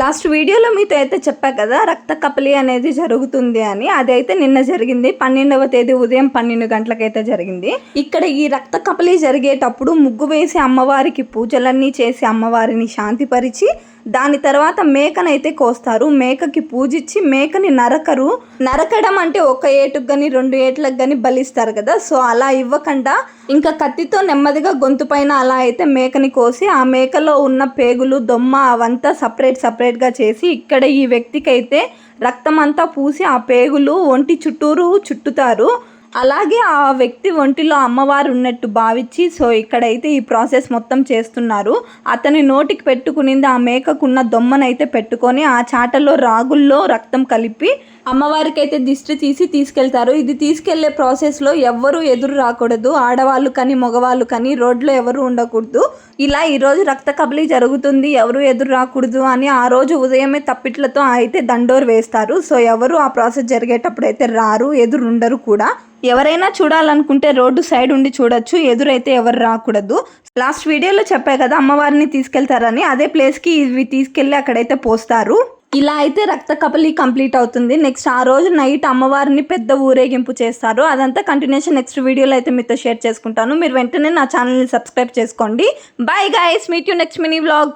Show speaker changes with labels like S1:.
S1: Last వీడియోలో మీతో అయితే చెప్పా కదా రక్త కపలి అనేది జరుగుతుంది అని. అదైతే నిన్న జరిగింది. పన్నెండవ తేదీ ఉదయం పన్నెండు గంటలకైతే జరిగింది. ఇక్కడ ఈ రక్త కపలి జరిగేటప్పుడు ముగ్గు వేసి అమ్మవారికి పూజలన్నీ చేసి అమ్మవారిని శాంతిపరిచి దాని తర్వాత మేకనైతే కోస్తారు. మేకకి పూజించి మేకని నరకరు. నరకడం అంటే ఒక ఏటుకు కానీ రెండు ఏట్లకు కానీ బలిస్తారు కదా. సో అలా ఇవ్వకుండా ఇంకా కత్తితో నెమ్మదిగా గొంతు పైన అలా అయితే మేకని కోసి ఆ మేకలో ఉన్న పేగులు దొమ్మ అవంతా సపరేట్ సపరేట్గా చేసి ఇక్కడ ఈ వ్యక్తికి అయితే రక్తం అంతా పూసి ఆ పేగులు ఒంటి చుట్టూరు చుట్టుతారు. అలాగే ఆ వ్యక్తి ఒంటిలో అమ్మవారు ఉన్నట్టు భావించి సో ఇక్కడైతే ఈ ప్రాసెస్ మొత్తం చేస్తున్నారు. అతని నోటికి పెట్టుకునింది ఆ మేకకున్న దొమ్మనైతే పెట్టుకొని ఆ చాటలో రాగుల్లో రక్తం కలిపి అమ్మవారికి అయితే దిష్టి తీసి తీసుకెళ్తారు. ఇది తీసుకెళ్ళే ప్రాసెస్లో ఎవ్వరూ ఎదురు రాకూడదు. ఆడవాళ్ళు కానీ మగవాళ్ళు కానీ రోడ్లో ఎవరు ఉండకూడదు. ఇలా ఈరోజు రక్త కబలి జరుగుతుంది. ఎవరు ఎదురు రాకూడదు అని ఆ రోజు ఉదయమే తప్పిట్లతో అయితే దండోరు వేస్తారు. సో ఎవరు ఆ ప్రాసెస్ జరిగేటప్పుడు అయితే రారు ఎదురు ఉండరు కూడా. ఎవరైనా చూడాలనుకుంటే రోడ్డు సైడ్ ఉండి చూడొచ్చు. ఎదురైతే ఎవరు రాకూడదు. లాస్ట్ వీడియోలో చెప్పాయి కదా అమ్మవారిని తీసుకెళ్తారని. అదే ప్లేస్కి ఇవి తీసుకెళ్ళి అక్కడైతే పోస్తారు. ఇలా అయితే రక్త కపలి కంప్లీట్ అవుతుంది. నెక్స్ట్ ఆ రోజు నైట్ అమ్మవారిని పెద్ద ఊరేగింపు చేస్తారు. అదంతా కంటిన్యూషన్ నెక్స్ట్ వీడియోలో అయితే మీతో షేర్ చేసుకుంటాను. మీరు వెంటనే నా ఛానల్ని సబ్స్క్రైబ్ చేసుకోండి. Bye guys meet you next mini vlog